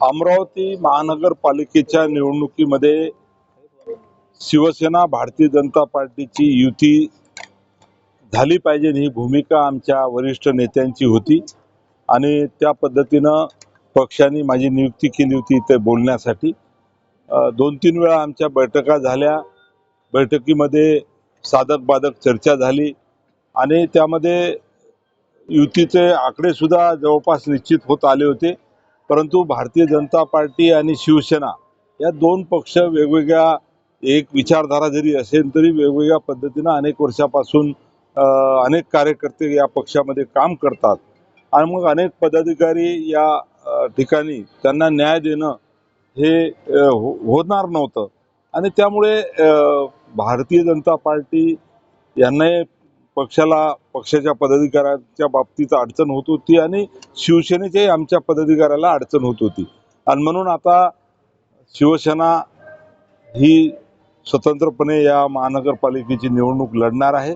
अमरावती महानगरपालिकेच्या निवडणुकीमध्ये शिवसेना भारतीय जनता पार्टीची युती झाली पाहिजे ही भूमिका आमच्या वरिष्ठ नेत्यांची होती. आणि त्या पद्धतीनं पक्षाने माझी नियुक्ती केली होती इथे बोलण्यासाठी. दोन तीन वेळा आमच्या बैठका झाल्या. बैठकीमध्ये साधक बाधक चर्चा झाली. आणि त्यामध्ये युतीचे आकडेसुद्धा जवळपास निश्चित होत आले होते. परंतु भारतीय जनता पार्टी आणि शिवसेना या दोन पक्ष वेगवेगळ्या एक विचारधारा जरी असेल तरी वेगवेगळ्या पद्धतीनं अनेक वर्षापासून अनेक कार्यकर्ते या पक्षामध्ये काम करतात. आणि मग अनेक पदाधिकारी या ठिकाणी त्यांना न्याय देणं हे हो- होणार नव्हतं. आणि त्यामुळे भारतीय जनता पार्टी यांना पक्षाला पक्षाच्या पदाधिकाऱ्याच्या बाबतीत अडचण होत होती आणि शिवसेनेच्याही आमच्या पदाधिकाऱ्याला अडचण होत होती. आणि म्हणून आता शिवसेना ही स्वतंत्रपणे या महानगरपालिकेची निवडणूक लढणार आहे.